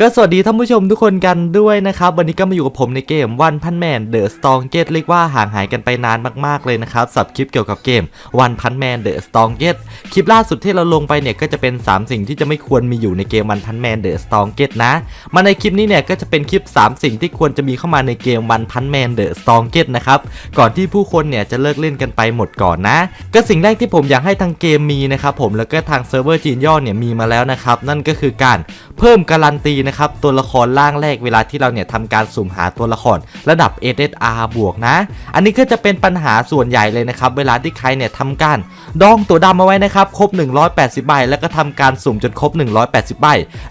ก็สวัสดีท่านผู้ชมทุกคนกันด้วยนะครับ วันนี้ก็มาอยู่กับผมในเกมวันพันแมนเดอะสตองเกตเรียกว่าห่างหายกันไปนานมากๆเลยนะครับสับคลิปเกี่ยวกับเกมวันพันแมนเดอะสตองเกตคลิปล่าสุดที่เราลงไปเนี่ยก็จะเป็น 3 สิ่งที่จะไม่ควรมีอยู่ในเกมวันพันแมนเดอะสตองเกตนะ มาในคลิปนี้เนี่ยก็จะเป็นคลิป 3 สิ่งที่ควรจะมีเข้ามาในเกมวันพันแมนเดอะสตองเกตนะครับก่อนที่ผู้คนเนี่ยจะเลิกเล่นกันไปหมดก่อนนะ ก็สิ่งแรกที่ผมอยากให้ทางเกมมีนะครับผมแล้วก็ทางเซิร์ฟเวอร์จีนย่อเนี่ยมีมาแล้วนะครับนั่นก็คือการเพิ่มการันตีนะครับตัวละครร่างแรกเวลาที่เราเนี่ยทำการสุ่มหาตัวละครระดับ SSR บวกนะ อันนี้ก็จะเป็นปัญหาส่วนใหญ่เลยนะครับเวลาที่ใครเนี่ยทำการดองตัวดำเอาไว้นะครับครบ 180 ใบ แล้วก็ทำการสุ่มจนครบ 180 ใบ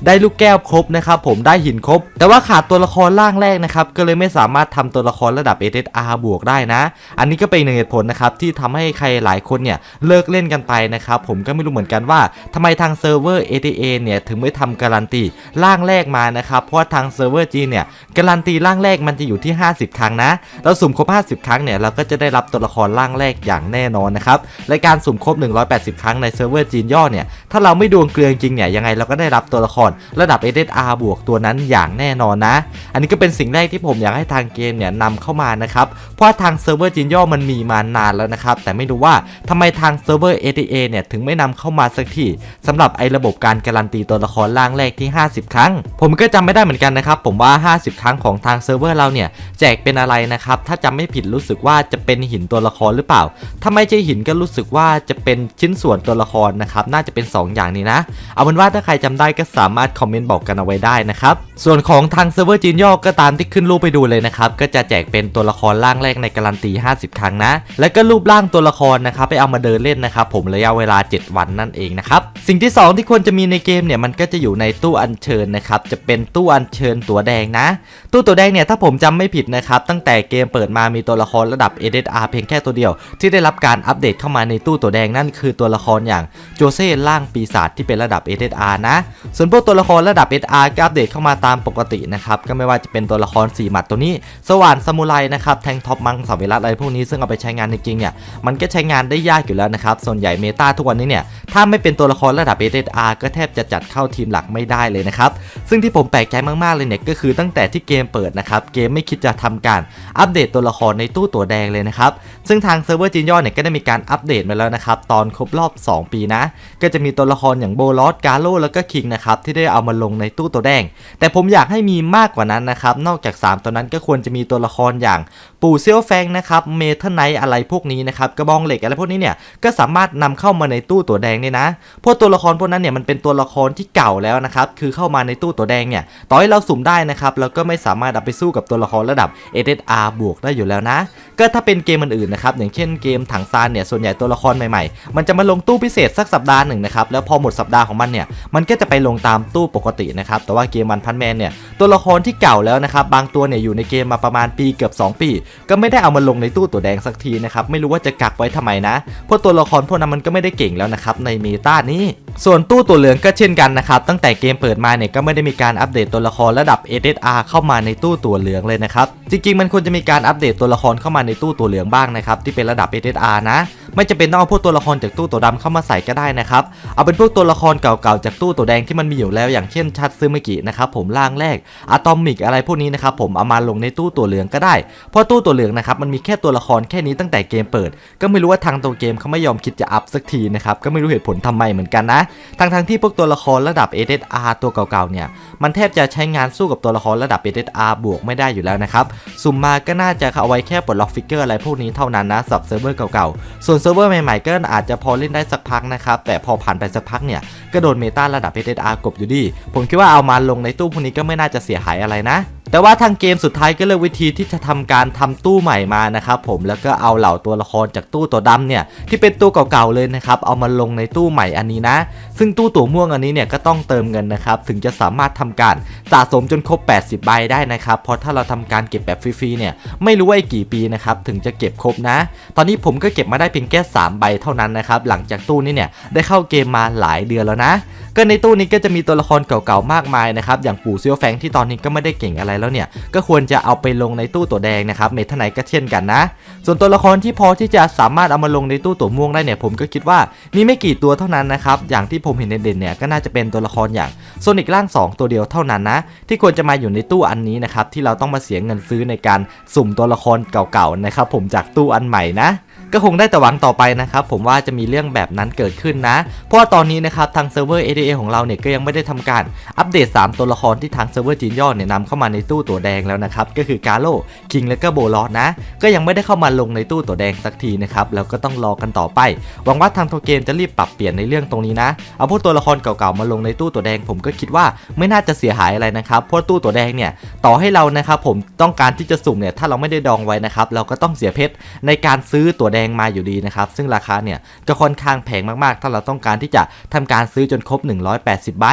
ได้ลูกแก้วครบนะครับผมได้หินครบ แต่ว่าขาดตัวละครร่างแรกนะครับก็เลยไม่สามารถทำตัวละครระดับ SSR บวกได้นะ อันนี้ก็เป็นหนึ่งเหตุผลนะครับที่ทำให้ใครหลายคนเนี่ยเลิกเล่นกันไปนะครับผมก็ไม่รู้เหมือนกันว่าทำไมทางเซิร์ฟเวอร์ ATA เนี่ยถึงไม่ทำการันตีร่างแรกมานะครับ เพราะาทางเซิร์ฟเวอร์จีเนี่ยการันตีร่างแรกมันจะอยู่ที่ 50 ครั้งนะ เราสุ่มครบ 50 ครั้งเนี่ยเราก็จะได้รับตัวละครร่างแรกอย่างแน่นอนนะครับและการสุ่มครบ 180 ครั้งในเซิร์ฟเวอร์จีนย่อเนี่ยถ้าเราไม่ดวงเกลือจริงเนี่ยยังไงเราก็ได้รับตัวละครระดับ SSR บวกตัวนั้นอย่างแน่นอนนะ อันนี้ก็เป็นสิ่งแรกที่ผมอยากให้ทางเกมเนี่ยนำเข้ามานะครับเพราะาทางเซิร์ฟเวอร์จีนย่อมันมีมานานแล้วนะครับแต่ไม่รู้ว่าทำไมทางเซิร์ฟเวอร์ ATA เนี่ยถึงไม่นำเข้ามาสักทีสำหรับไอ้ระบบการการันตีตัวละครร่างแรกที่ 50 ครั้งผมก็จำไม่ได้เหมือนกันนะครับ ผมว่า 50 ครั้งของทางเซิร์ฟเวอร์เราเนี่ย แจกเป็นอะไรนะครับ ถ้าจำไม่ผิดรู้สึกว่าจะเป็นหินตัวละครหรือเปล่า ถ้าไม่ใช่หินก็รู้สึกว่าจะเป็นชิ้นส่วนตัวละครนะครับ น่าจะเป็น 2 อย่างนี้นะ เอาเป็นว่าถ้าใครจำได้ก็สามารถคอมเมนต์บอกกันเอาไว้ได้นะครับ ส่วนของทางเซิร์ฟเวอร์จีนย่อก็ตามที่ขึ้นรูปไปดูเลยนะครับ ก็จะแจกเป็นตัวละครร่างแรกในการันตี 50 ครั้งนะ แล้วก็รูปร่างตัวละครนะครับไปเอามาเดินเล่นนะครับ ผมระยะเวลา 7 วันนั่นเองนะครับ สิ่งที่ 2 ที่ควรจะมีในเกมเนี่ยมันก็จะอยู่ในตู้อัญเชิญนะครับจะเป็นตู้อัญเชิญตัวแดงนะ ตู้ตัวแดงเนี่ยถ้าผมจำไม่ผิดนะครับ ตั้งแต่เกมเปิดมามีตัวละครระดับ SSR เพียงแค่ตัวเดียว ที่ได้รับการอัปเดตเข้ามาในตู้ตัวแดงนั่นคือตัวละครอย่างโจเซ่ล่างปีศาจที่เป็นระดับ SSR นะ ส่วนพวกตัวละครระดับ SR ก็อัปเดตเข้ามาตามปกตินะครับก็ไม่ว่าจะเป็นตัวละคร4หมัดตัวนี้ สว่านซามูไรนะครับแทงท็อปมังสวิรัตอะไรพวกนี้ซึ่งเอาไปใช้งานจริงๆเนี่ยมันก็ใช้งานได้ยากอยู่แล้วนะครับส่วนใหญ่เมตาทุกวันนี้เนี่ยถ้าไม่เป็นตัวละครระดับ SSR ก็แทบจะจัดเข้าทีมหลักไม่ได้เลยนะครับซึึ่งที่ผมแปลกใจมากๆเลยเนี่ยก็คือตั้งแต่ที่เกมเปิดนะครับเกมไม่คิดจะทำการอัปเดตตัวละครในตู้ตัวแดงเลยนะครับซึ่งทางเซิร์ฟเวอร์จีนย่อเนี่ยก็ได้มีการอัปเดตมาแล้วนะครับตอนครบรอบ 2 ปีนะ ก็จะมีตัวละครอย่างโบลอสกาโลแล้วก็คิงนะครับที่ได้เอามาลงในตู้ตัวแดง แต่ผมอยากให้มีมากกว่านั้นนะครับนอกจาก 3 ตัวนั้นก็ควรจะมีตัวละครอย่างปู่เซียวแฟงนะครับเมทัลไนท์อะไรพวกนี้นะครับกระบองเหล็กอะไรพวกนี้เนี่ยก็สามารถนำเข้ามาในตู้ตัวแดงเนี่ยนะพราะตัวละครพวกนั้นเนี่ยมันเป็นตัวละครที่เก่าแล้วนะครับคือเข้ามาในตู้ตัววแดงเนี่ยต่อให้เราสุ่มได้นะครับเราก็ไม่สามารถเอาไปสู้กับตัวละครระดับ SSR บวกได้อยู่แล้วนะ ก็ถ้าเป็นเกมอื่นๆนะครับอย่างเช่นเกมถังซานเนี่ยส่วนใหญ่ตัวละครใหม่ๆ มันจะมาลงตู้พิเศษสักสัปดาห์หนึ่งนะครับแล้วพอหมดสัปดาห์ของมันเนี่ยมันก็จะไปลงตามตู้ปกตินะครับแต่ว่าเกมวันพันแมนเนี่ยตัวละครที่เก่าแล้วนะครับบางตัวเนี่ยอยู่ในเกมมาประมาณปีเกือบ 2 ปี ก็ไม่ได้เอามาลงในตู้ตัวแดงสักทีนะครับไม่รู้ว่าจะกักไว้ทำไมนะเพราะตัวละครพวกนั้นมันก็ไม่ได้เก่งแล้วนะครับในเมตานี้ ส่วนตู้ตัวเหลืองก็เช่นกันนะครับตั้งแต่เกมเปิดมาเนี่ยก็ไม่ได้มีการอัปเดตตัวละครระดับ SSR เข้ามาในตู้ตัวเหลืองเลยนะครับ จริงๆ มันควรจะมีการอัปเดตตัวละครเข้ามาในตู้ตัวเหลืองบ้างนะครับที่เป็นระดับ SSR นะ ไม่จะเป็นต้องเอาพวกตัวละครจากตู้ตัวดำเข้ามาใส่ก็ได้นะครับ เอาเป็นพวกตัวละครเก่าๆจากตู้ตัวแดงที่มันมีอยู่แล้วอย่างเช่นชัดซึเมกินะครับผมร่างแรกอะตอมิกอะไรพวกนี้นะครับผมเอามาลงในตู้ตัวเหลืองก็ได้ เพราะตู้ตัวเหลืองนะครับมันมีแค่ตัวละครแค่นี้ตั้งแต่เกมเปิด ก็ไม่รู้ว่าทางตัวเกมเขาไม่ยอมคิดจะอัพสักทีนะครับก็ไม่รู้เหตุผลทำไมเหมือนกันนะทั้งทงๆที่พวกตัวละครระดับ SSR ตัวเก่าๆเนี่ยมันแทบจะใช้งานสู้กับตัวละครระดับ SSR บวกไม่ได้อยู่แล้วนะครับสุ่มมาก็น่าจะเอาไว้แค่ปลดล็อกฟิกเกอร์อะไรพวกนี้เท่านั้นนะสับเซิร์ฟเวอร์เก่าๆส่วนซิร์ฟเวอร์ใหม่ๆก็อาจจะพอเล่นได้สักพักนะครับ แต่พอผ่านไปสักพักเนี่ย ก็โดนเมตาระดับ SSR กบอยู่ดี ผมคิดว่าเอามาลงในตู้พวกนี้ก็ไม่น่าจะเสียหายอะไรนะ แต่ว่าทางเกมสุดท้ายก็เลือกวิธีที่จะทำการทำตู้ใหม่มานะครับผมแล้วก็เอาเหล่าตัวละครจากตู้ตัวดำเนี่ยที่เป็นตู้เก่าๆเลยนะครับเอามาลงในตู้ใหม่อันนี้นะ ซึ่งตู้ตัวม่วงอันนี้เนี่ยก็ต้องเติมเงินนะครับถึงจะสามารถทำการสะสมจนครบ 80 ใบได้นะครับเพราะถ้าเราทำการเก็บแบบฟรีๆเนี่ยไม่รู้ว่ากี่ปีนะครับถึงจะเก็บครบนะ ตอนนี้ผมก็เก็บมาได้เพียงแค่3ใบเท่านั้นนะครับหลังจากตู้นี้เนี่ยได้เข้าเกมมาหลายเดือนแล้วนะ ก็ในตู้นี้ก็จะมีตัวละครเก่าๆมากมายนะครับอย่างปู่เซียวแฟงที่ตอนนี้ก็ไม่ได้เก่งอะไรแล้วเนี่ยก็ควรจะเอาไปลงในตู้ตัวแดงนะครับเมทไนก็เช่นกันนะ ส่วนตัวละครที่พอที่จะสามารถเอามาลงในตู้ตัวม่วงได้เนี่ยผมก็คิดว่ามีไม่กี่ตัวเท่านั้นนะครับอย่างที่ผมเห็นเด่นๆเนี่ยก็น่าจะเป็นตัวละครอย่างโซนิกร่าง 2 ตัวเดียวเท่านั้นนะ ที่ควรจะมาอยู่ในตู้อันนี้นะครับที่เราต้องมาเสียเงินซื้อในการสุ่มตัวละครเก่าๆนะครับผมจากตู้อันใหม่นะ ก็คงได้แต่หวังต่อไปนะครับผมว่าจะมีเรื่องแบบนั้นเกิดขึ้นนะ เพราะว่าตอนนี้นะครับทางเซิร์ฟเวอร์ ADA ของเราเนี่ยก็ยังไม่ได้ทำการอัปเดต 3 ตัวละครที่ทางเซิร์ฟเวอร์จีนย่อเนี่ยนำเข้ามาในตู้ตัวแดงแล้วนะครับก็คือกาโลคิงและก็โบลอสนะ ก็ยังไม่ได้เข้ามาลงในตู้ตัวแดงสักทีนะครับแล้วก็ต้องรอกันต่อไป หวังว่าทางโทเกมจะรีบปรับเปลี่ยนในเรื่องตรงนี้นะเอาพวกตัวละครเก่าๆมาลงในตู้ตัวแดง ผมก็คิดว่าไม่น่าจะเสียหายอะไรนะครับเพราะตู้ตัวแดงเนี่ยต่อให้เรานะครับผมต้องการที่จะสุ่มเนี่ยถ้าเราไม่ได้ดองไว้นะครับเราก็ต้องเสียเพชรในการซื้อตัวแดงงมาอยู่ดีนะครับ ซึ่งราคาเนี่ยก็ค่อนข้างแพงมากๆ ถ้าเราต้องการที่จะทำการซื้อจนครบ 180 ใบ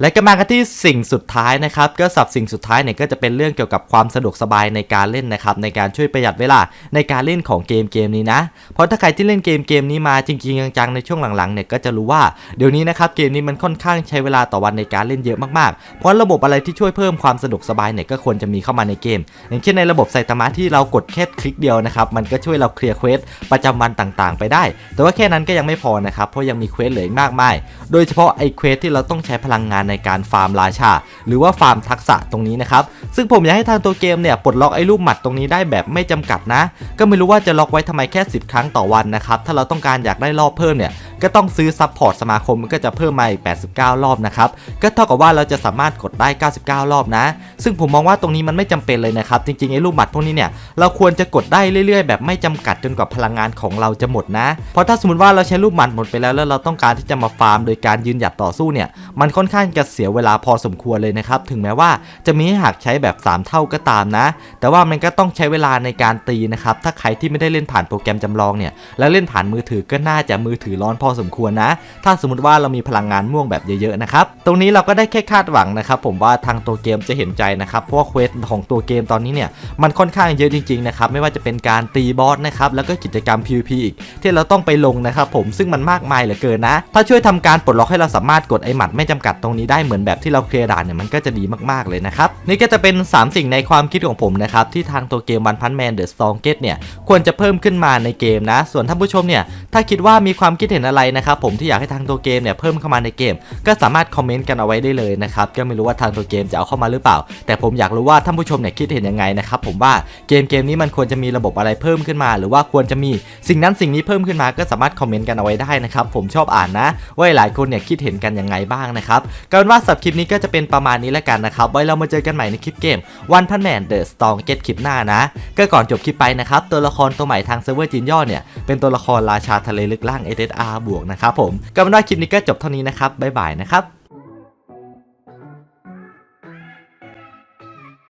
และก็มากันที่สิ่งสุดท้ายนะครับก็สับสิ่งสุดท้ายเนี่ยก็จะเป็นเรื่องเกี่ยวกับความสะดวกสบายในการเล่นนะครับในการช่วยประหยัดเวลาในการเล่นของเกมเกมนี้นะ เพราะถ้าใครที่เล่นเกมเกมนี้มาจริงๆจังๆในช่วงหลังๆเนี่ยก็จะรู้ว่าเดี๋ยวนี้นะครับเกมนี้มันค่อนข้างใช้เวลาต่อวันในการเล่นเยอะมากๆ เพราะระบบอะไรที่ช่วยเพิ่มความสะดวกสบายเนี่ยก็ควรจะมีเข้ามาในเกม อย่างเช่นในระบบไซตามะที่เรากดแค่คลิกเดียวนะครับมันก็ช่วยเราเคลียร์เควสประจำวันต่างๆ ไปได้ แต่ว่าแค่นั้นก็ยังไม่พอนะครับเพราะยังมีเควสเหลืออีกมากมาย โดยเฉพาะไอ้เควสที่เราต้องใช้พลังงานในการฟาร์มราชา หรือว่าฟาร์มทักษะตรงนี้นะครับ ซึ่งผมอยากให้ทางตัวเกมเนี่ยปลดล็อกไอ้รูปหมัดตรงนี้ได้แบบไม่จำกัดนะ ก็ไม่รู้ว่าจะล็อกไว้ทำไมแค่ 10 ครั้งต่อวันนะครับ ถ้าเราต้องการอยากได้รอบเพิ่มเนี่ย ก็ต้องซื้อซัพพอร์ตสมาคมมันก็จะเพิ่มมาอีก 89 รอบนะครับ ก็เท่ากับว่าเราจะสามารถกดได้ 99 รอบนะ ซึ่งผมมองว่าตรงนี้มันไม่จำเป็นเลยนะครับ จริงๆไอ้รูปหมัดพวกนี้เนี่ย เราควรจะกดได้เรื่อยๆ แบบไม่จำกัดจนกว่าพลังงานของเราจะหมดนะ เพราะถ้าสมมติว่าเราใช้รูปหมัดหมดไปแล้วแล้วเราต้องการที่จะมาฟาร์มโดยการยืนหยัดต่อสู้เนี่ย มันค่อนข้างจะเสียเวลาพอสมควรเลยนะครับ ถึงแม้ว่าจะมีให้หากใช้แบบ 3 เท่าก็ตามนะ แต่ว่ามันก็ต้องใช้เวลาในการตีนะครับ ถ้าใครที่ไม่ได้เล่นผ่านโปรแกรมจำลองเนี่ย แล้วเล่นผ่านมือถือก็น่าจะมือถือร้อนพอสมควรนะ ถ้าสมมติว่าเรามีพลังงานม่วงแบบเยอะๆนะครับ ตรงนี้เราก็ได้แค่คาดหวังนะครับผมว่าทางตัวเกมจะเห็นใจนะครับ เพราะว่าเควสของตัวเกมตอนนี้เนี่ยมันค่อนข้างเยอะจริงๆนะครับ ไม่ว่าจะเป็นการตีบอสนะครับ แล้วก็กิจกรรม PVP อีกที่เราต้องไปลงนะครับผม ซึ่งมันมากมายเหลือเกินนะ ถ้าช่วยทำการปลดล็อกให้เราสามารถกดไอหมัดไม่จำกัดตรงนี้ได้เหมือนแบบที่เราเคลียร์ด่านเนี่ยมันก็จะดีมากๆเลยนะครับ นี่ก็จะเป็น 3 สิ่งในความคิดของผมนะครับที่ทางตัวเกมวันพันแมนเดอะสตองเกตเนี่ยควรจะเพิ่มขึ้นมาในเกมนะ ส่วนท่านผู้ชมเนี่ยถ้าคิดว่ามีความคิดเห็นอะไรนะครับผมที่อยากให้ทางตัวเกมเนี่ยเพิ่มเข้ามาในเกม ก็สามารถคอมเมนต์กันเอาไว้ได้เลยนะครับก็ไม่รู้ว่าทางตัวเกมจะเอาเข้ามาหรือเปล่า แต่ผมอยากรู้ว่าท่านผู้ชมเนี่ยคิดเห็นยังไงนะครับผมว่าเกมเกมนี้มันควรจะมีระบบอะไรเพิ่มขึ้นมา หรือว่าควรจะมีสิ่งนั้นสิ่งนี้เพิ่มขึ้นมาก็สามารถคอมเมนต์กันเอาไว้ได้นะครับผมชอบอ่านนะว่าหลายคนเนี่ยคิดเห็นกันยังไงบ้างนะครับก็เป็นว่าสับคลิปนี้ก็จะเป็นประมาณนี้แล้วกันนะครับไว้เรามาเจอกันใหม่ในคลิปเกมวันพันแมนเดอะสตองเกตคลิปหน้านะ ก็ก่อนจบคลิปไปนะครับตัวละครตัวใหม่ทางเซิร์ฟเวอร์จีนย่อเนี่ยเป็นตัวละครราชาทะเลลึกล่าง SSR บวกนะครับผมก็เป็นว่าคลิปนี้ก็จบเท่านี้นะครับบ๊ายบายนะครับ